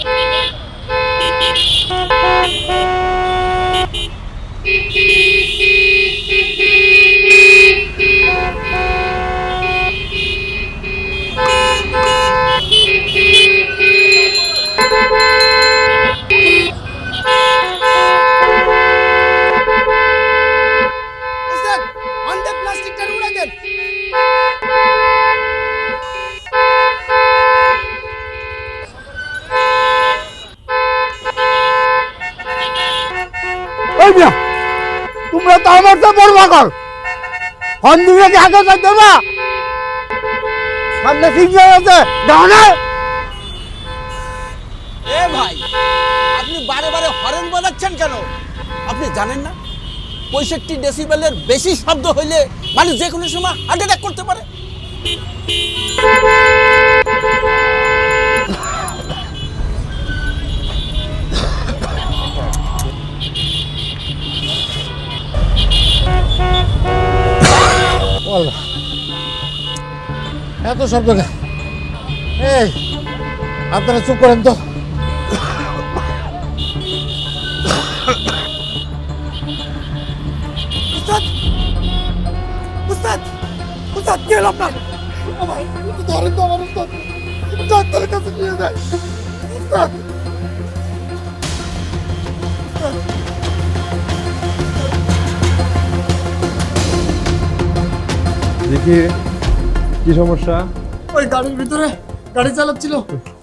ওস্তাদ তোমরা তো আমার তো বড় সামনে সিগন্যাল আছে দাও না। এ ভাই, আপনি বারে বারে হরেন বাজাচ্ছেন কেন? আপনি জানেন না? পঁয়ষট্টি ডেসিবেলের বেশি শব্দ হইলে মানুষ যে কোনো সময় হার্ট অ্যাটাক করতে পারে। বলো এত শব্দ এই আপনারা চুপ করেন তো উস্তাদ উস্তাদ কি হলো আপনার আমার ধরেন তো আমার উস্তাদ ডাক্তারের কাছে নিয়ে যায় উস্তাদ দেখি কি সমস্যা? ওই গাড়ির ভিতরে গাড়ি চালাচ্ছিল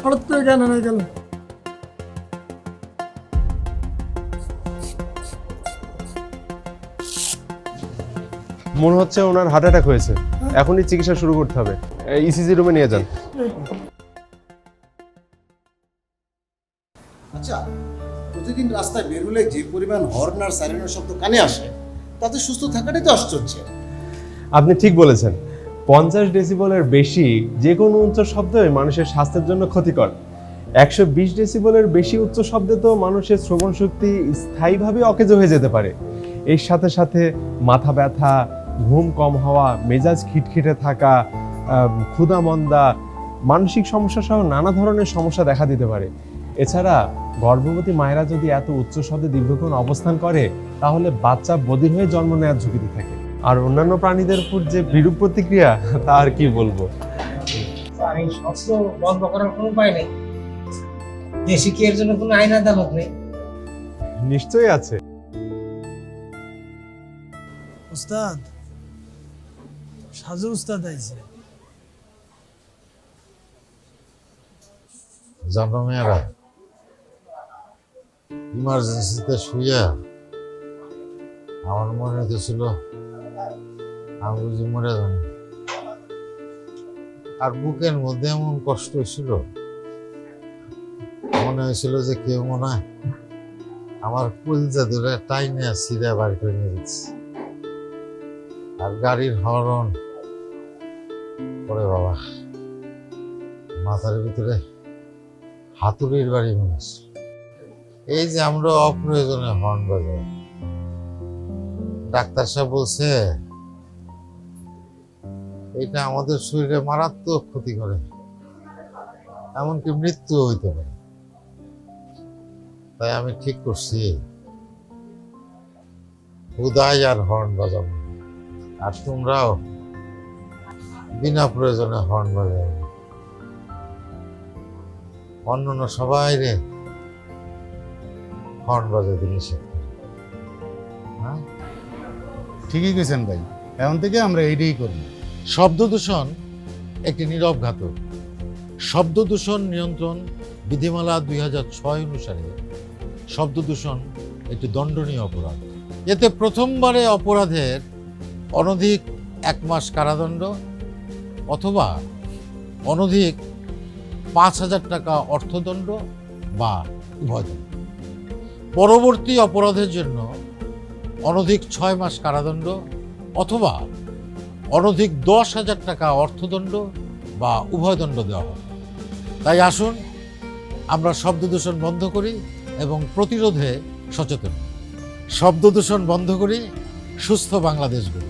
হঠাৎ করে জ্ঞান হয়ে গেল। মনে হচ্ছে ওনার হার্ট অ্যাটাক হয়েছে। এখনই চিকিৎসা শুরু করতে হবে। ইসিজি রুমে নিয়ে যান। আচ্ছা প্রতিদিন রাস্তায় বের হলে যে পরিমাণ হর্ন আর সাইরেনের শব্দ কানে আসে তাতে সুস্থ থাকাটাই তো আশ্চর্য। আপনি ঠিক বলেছেন। পঞ্চাশ ডেসিবলের বেশি যে কোনো উচ্চ শব্দই মানুষের স্বাস্থ্যের জন্য ক্ষতিকর। একশো বিশ ডেসিবলের বেশি উচ্চ শব্দে তো মানুষের শ্রবণ শক্তি স্থায়ীভাবে অকেজো হয়ে যেতে পারে। এর সাথে সাথে মাথা ব্যথা, ঘুম কম হওয়া, মেজাজ খিটখিটে থাকা ক্ষুধা মন্দা, মানসিক সমস্যা সহ নানা ধরনের সমস্যা দেখা দিতে পারে। এছাড়া গর্ভবতী মায়েরা যদি এত উচ্চ শব্দে দীর্ঘক্ষণ অবস্থান করে, তাহলে বাচ্চা বধির হয়ে জন্ম নেওয়ার ঝুঁকিতে থাকে। আর অন্যান্য প্রাণীদের উপর যে বিরূপ প্রতিক্রিয়া তা আর কি বলব? এই বন্ধ করার কোনো উপায় নেই। দেশে কি এর জন্য কোনো আইন আদালত নেই? নিশ্চয়ই আছে। উস্তাদ সাজু উস্তাদ আইছে। জানো মেয়েরা ইমার্জেন্সিতে শুইয়া আমার মনে হইতেছিল মরে আর বুকের মধ্যে এমন কষ্ট হয়েছিল, মনে হয়েছিল যে কেউ মনে হয় আমার কলজা ধরে টাইনে সিধা বার করে নিয়ে যাচ্ছে। আর গাড়ির হরন, ওরে বাবা, মাথার ভিতরে হাতুড়ির বাড়ি মনে এই যে আমরা অপ্রয়োজনে হর্ন বাজাই। ডাক্তার সাহেব বলছে, এটা আমাদের শরীরে মারাত্মক ক্ষতি করে, এমনকি মৃত্যু হইতে পারে। তাই আমি ঠিক করছি। উদয় আর হর্ন বাজাবো। আর তোমরাও বিনা প্রয়োজনে হর্ন বাজাবে না। অন্যান্য সবাই রে হর্ন বাজাতে নিষেধ হ্যাঁ? ঠিকই কইছেন ভাই। এখন থেকে আমরা এইটাই করব শব্দ দূষণ একটি নীরব ঘাতক। শব্দ দূষণ নিয়ন্ত্রণ বিধিমালা দুই হাজার ছয় অনুসারে শব্দ দূষণ একটি দণ্ডনীয় অপরাধ। এতে প্রথমবারে অপরাধের অনধিক এক মাস কারাদণ্ড অথবা অনধিক পাঁচ হাজার টাকা অর্থদণ্ড বা উভয়দণ্ড পরবর্তী অপরাধের জন্য অনধিক ছয় মাস কারাদণ্ড অথবা অনধিক দশ হাজার টাকা অর্থদণ্ড বা উভয়দণ্ড দেওয়া হবে তাই আসুন, আমরা শব্দদূষণ বন্ধ করি এবং প্রতিরোধে সচেতন শব্দদূষণ শব্দ দূষণ বন্ধ করি, সুস্থ বাংলাদেশ গড়ি।